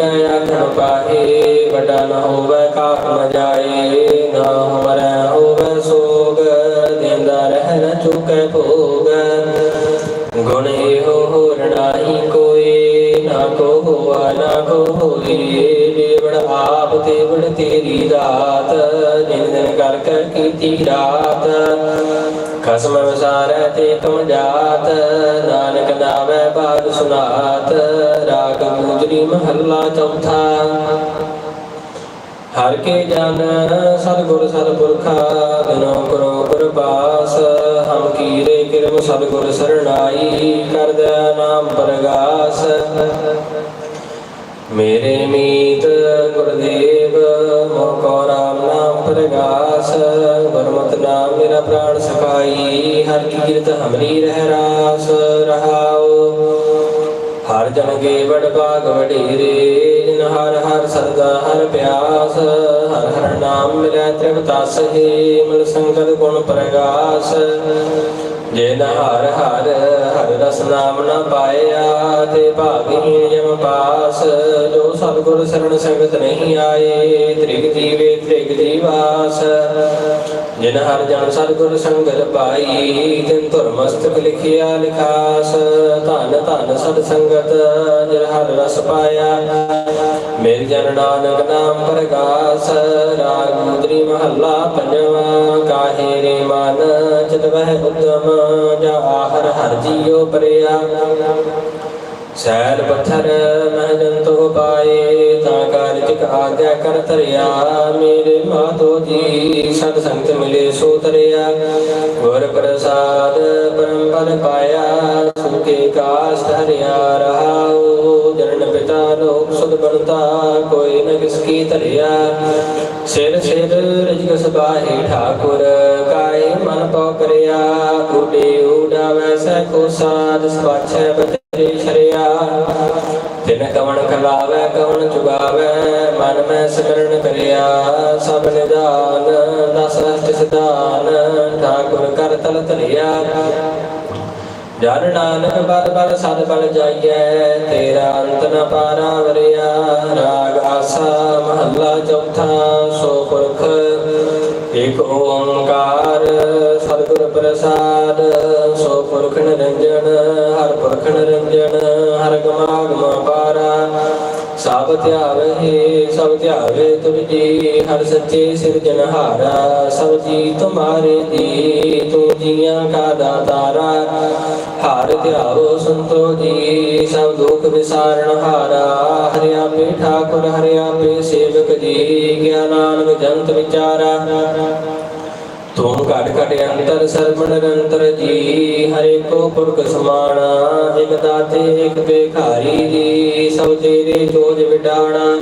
ਆਖਣ ਪਾਹੇ, ਵੱਡਾ ਨ ਹੋਵੇ ਕਾਪ ਨ ਜਾਏ ਨਾ ਹਮਰੈ ਹੋਵੇ ਸੋਗ, ਦੇਂਦਾ ਰਹਿ ਨ ਚੁਕੈ ਭੋਗ। ਗੁਣ ਇਹੋ ਹੋਰ ਨਾਹੀ ਕੋਈ ਨਾ ਕੋ ਹੋਆ ਨਾ ਕੋ ਹੋਈ ਦੇਵੜ ਆਪ ਤੇਵੜ ਤੇਰੀ ਦਾਤ ਜਿਨ ਦਿਨ ਕਰ ਕਰ ਕੀਤੀ ਰਾਤ। ਖਸਮ ਵਿਸਾਰੈ ਤੇ ਤੁਮ ਜਾਤ, ਨਾਨਕ ਨਾਵੇ ਬਾਦ ਸੁਨਾਤ। ਰਾਗ ਮਹੱਲਾ ਚੌਥਾ। ਹਰ ਕੇ ਜਨ ਸਤਿਗੁਰ ਸਤਿਪੁਰਖਾ ਬਿਨੋ ਕਰੋ ਗੁਰਬਾਸ। ਹਮ ਕੀਰੇ ਕਿਰਮ ਸਤਿਗੁਰ ਸਰਣਾਈ, ਕਰਦੈ ਨਾਮ ਪ੍ਰਗਾਸ। ਮੇਰੇ ਮੀਤ ਗੁਰਦੇਵ ਮੋਕੋ ਰਾਮ ਨਾਮ ਪ੍ਰਗਾਸ। ਗੁਰਮਤਿ ਨਾਮ ਮੇਰਾ ਪ੍ਰਾਣ ਸਖਾਈ, ਹਰ ਕੀ ਕੀਰਤ ਹਮਰੀ ਰਹਿ ਰਾਸ ਹਰ ਜਨ ਭਾਗ ਵਡੇਰੇ ਹਰ ਹਰ ਸਰਦਾ ਹਰ ਪਿਆਸ, ਹਰ ਹਰ ਨਾਮ ਮਿਲੈ ਤ੍ਰਿਪਤਸ ਹੀ ਮਿਲ ਸੰਗਤ ਗੁਣ ਪ੍ਰਗਾਸ। ਜਿਨ ਹਰ ਹਰ ਹਰ ਰਸ ਨਾਮ ਨ ਪਾਇਆ, ਤੇ ਭਾਗਹੀਣ ਜਮ ਪਾਸ। ਜੋ ਸਤਿਗੁਰ ਸਰਣ ਸੰਗਤ ਨਹੀਂ ਆਏ, ਤ੍ਰਿਗ ਜੀਵੇ ਤ੍ਰਿਗ ਜੀਵਾਸ। ਜਿਨ ਹਰ ਜਨ ਸਤਿਗੁਰ ਸੰਗਤ ਪਾਈ ਤਿਨ ਧੁਰ ਮਸਤਕ ਲਿਖਿਆ ਲਿਖਾਸ ਧਨ ਧਨ ਸਤ ਸੰਗਤ ਜਿਨ ਹਰ ਰਸ ਪਾਇਆ, ਮੇਲ ਜਨ ਨਾਨਕ ਨਾਮ ਪ੍ਰਗਾਸ, ਰਾਗ ਮੁਦਰੀ ਮਹੱਲਾ ਪੰਜਵਾ ਕਾਹੇ ਰੇ ਮਨ ਚਿਤ ਵਹਿ ਉਦਮ ਜਾ ਹਰ ਹਰ ਜੀਉ ਪਰਿਆ। ਸੈਲ ਪੱਥਰ ਮਹਿ ਜੰਤੋ ਪਾਏ, ਤਾਂ ਕਾਰਜ ਆਗਿਆ ਕਰ ਧਰਿਆ। ਮੇਰੇ ਮਾਤੋ ਜੀ ਸਤ ਸੰਗਤ ਮਿਲੇ ਸੋ ਤਰਿਆ। ਗੁਰ ਪ੍ਰਸਾਦ ਪਰਮ ਪਦ ਪਾਇਆ ਸੁਖੇ ਕਾਸ ਧਰਿਆ ਰਹਾਉ। ਬਣਤਾ ਕੋਈ ਨ ਕਿਸ ਕੀ ਧਰਿਆ। ਸਿਰ ਸਿਰ ਰਜਗ ਸਬਾਹੇ ਠਾਕੁਰ, ਕਾਏ ਮਨ ਪਉ ਕਰਿਆ। ਉਡੇ ਉਡਾਵੈ ਸੈ ਕੋ ਸਾਧ ਸਪਾਛੈ ਬਤੇ ਸ਼ਰਿਆ। ਤਿਨ ਕਵਣ ਖਲਾਵੈ, ਕਵਣ ਚੁਗਾਵੈ, ਮਨ ਮੈਂ ਸਿਮਰਨ ਕਰਿਆ। ਸਭ ਨਿਦਾਨ, ਦਸ ਅਸ਼ਟ ਸਿਧਾਨ ਠਾਕੁਰ ਕਰ ਤਲ ਧਰਿਆ। ਜਨ ਨਾਨਕ ਬਲ ਬਲ ਸਦ ਬਲ ਜਾਈਐ, ਤੇਰਾ ਅੰਤ ਨ ਪਾਰਾ ਵਰਿਆ ਰਾਗ ਆਸਾ ਮਹੱਲਾ ਚੌਥਾ, ਸੋ ਪੁਰਖ ਏਕ ਓੰਕਾਰ, ਸਤਿਗੁਰ ਪ੍ਰਸਾਦ। ਸੋ ਪੁਰਖ ਨਿਰੰਜਨ, ਹਰ ਪੁਰਖ ਨਿਰੰਜਨ, ਹਰ ਗਮਾਗਮ ਪਾਰਾ। ਸਭ ਧਿਆਵੇ ਸਭ ਧਿਆਵੇ ਤੁਰ ਜੀ ਹਰ ਸੱਚੇ ਸਿਰਜਨਹਾਰਾ ਸਭ ਜੀ ਤੁਮਾਰੇ ਜੀ ਤੂੰ ਜੀਆਂ ਕਾ ਦਾਤਾਰਾ ਹਰ ਧਿਆਵੋ ਸੰਤੋ ਜੀ, ਸਭ ਦੁਖ ਵਿਸਾਰਨ ਹਾਰਾ। ਹਰਿ ਆਪੇ ਠਾਕੁਰ ਹਰਿਆ ਪੇ ਸੇਵਕ ਜੀ, ਗਿਆਨ ਨਾਨਕ ਜੰਤ ਵਿਚਾਰਾ। ਤੂੰ ਘਟ ਘਟ ਅੰਤਰ ਸਰਬ ਨਿਰੰਤਰ ਜੀ, ਹਰੇ ਕੋ ਪੁਰਖ ਸਮਾਣਾ, ਇਕ ਦਾਤੇ, ਇਕ ਬੇਖਾਰੀ ਜੀ, ਸਭ ਤੇਰੇ ਜੋਜ ਵਿਡਾਣਾ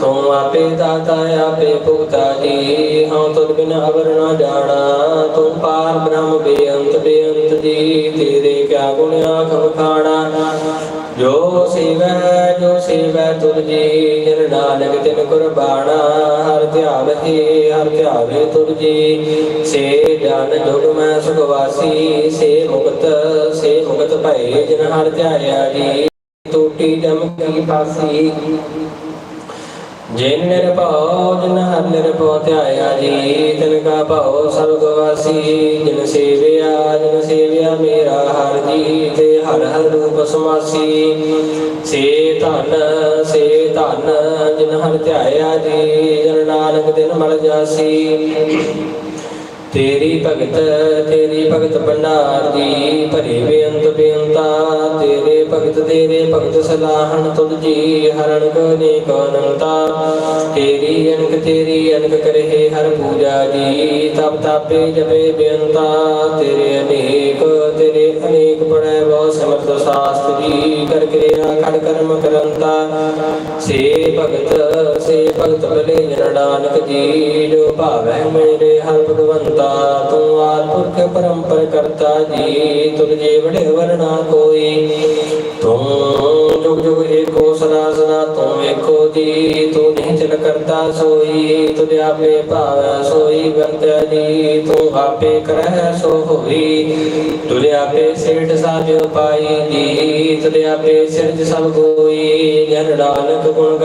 ਤੂੰ ਆਪੇ ਦਾਤਾ, ਆਪੇ ਭੁਗਤਾ ਜੀ, ਹਉ ਤੁਧ ਬਿਨ ਅਵਰ ਨਾ ਜਾਣਾ ਤੂੰ ਪਾਰ ਬ੍ਰਹਮ ਬੇਅੰਤ ਬੇਅੰਤ ਜੀ, ਤੇਰੇ ਕਿਆ ਗੁਣ ਆਖ ਵਖਾਣਾ ਜੋ ਸੇਵੈ ਜੋ ਸੇਵੈ ਤੁਧ ਜਿਨ ਨਾਨਕ ਤਿਨ ਕੁਰਬਾਨਾ, ਹਰ ਧਿਆਵਹਿ ਹਰ ਧਿਆਵੇ ਤੁਧ ਜੀ। ਸੇ ਜਨ ਜੁਗ ਮੈਂ ਸੁਖਵਾਸੀ ਸੇ ਮੁਕਤ ਸੇ ਮੁਕਤ ਭਏ ਜਿਨ ਹਰ ਧਿਆਇਆ ਜੀ। ਟੂਟੀ ਜਮ ਕੀ ਪਾਸੀ, ਜਿਨ ਨਿਰਭਉ, ਜਿਨ ਹਰ ਨਿਰਭਉ ਧਿਆਇਆ ਜੀ। ਤਿਨ ਕਾ ਭਉ ਸਭ ਗਵਾਸੀ ਜਿਨ ਸੇਵਿਆ ਜਿਨ ਸੇਵਿਆ ਮੇਰਾ ਹਰ ਜੀ। ਹਰ ਹਰ ਰੂਪ ਸੇ ਧਨ ਸੇ ਧਨ ਜਿਨ ਹਰ ਧਿਆਇਆ ਜੀ, ਜਨ ਨਾਨਕ ਦਿਨ ਮਲ ਜਾਸੀ। ਤੇਰੀ ਭਗਤ ਤੇਰੀ ਭਗਤ ਭੰਡਾਰ ਦੀ ਭਰੇ ਬੇਅੰਤ ਬੇਅੰਤਾ। ਤੇਰੇ ਭਗਤ ਤੇਰੇ ਭਗਤ ਸਲਾਹਣ ਤੁਧ ਜੀ ਹਰਣ ਕਨੇ ਅਨੰਤਾ। ਤੇਰੀ ਅਨਕ ਤੇਰੀ ਅਨਕ ਕਰਹਿ ਹਰ ਪੂਜਾ ਜੀ, ਤਪ ਤਾਪੇ ਜਪੇ ਬੇਅੰਤਾ। ਤੇਰੇ ਕਿਰਿਆ ਕਰਮ ਕਰੰਤਾ। ਸੇ ਭਗਤ ਸੇ ਭਗਤ ਬਲੇ ਜਨ ਜੀ ਜੋ ਭਾਵੈ ਮੇਰੇ ਹਰ ਭਗਵੰਤਾ। ਤੂੰ ਆਦ ਪਰੰਪਰ ਕਰਤਾ ਜੀ, ਤੁਧ ਜੇ ਵੜੇ ਵਰਨਾ ਕੋਈ। ਤੂੰ ਜੁਗ ਜੁਗ ਏਕੋ ਸਦਾ ਸਦਾ ਤੂੰ ਏਕੋ ਜੀ, ਤੂੰ ਨਿਹਚਲ ਕਰਤਾ ਸੋਈ। ਤੁਧ ਭਾਵੈ ਸੋਈ ਬੰਤਿਆ ਜੀ ਤੂੰ ਆਪੇ ਕਰਹਿ ਸੋ ਹੋਈ। ਤੁਧ ਆਪੇ ਸੇਠ ਸਾਜੋ ਪਾਈ ਜੀ ਤੁਧ ਆਪੇ ਸਿਰਜ ਸਭ ਕੋਈ। ਜਨ ਨਾਨਕ ਗੁਣ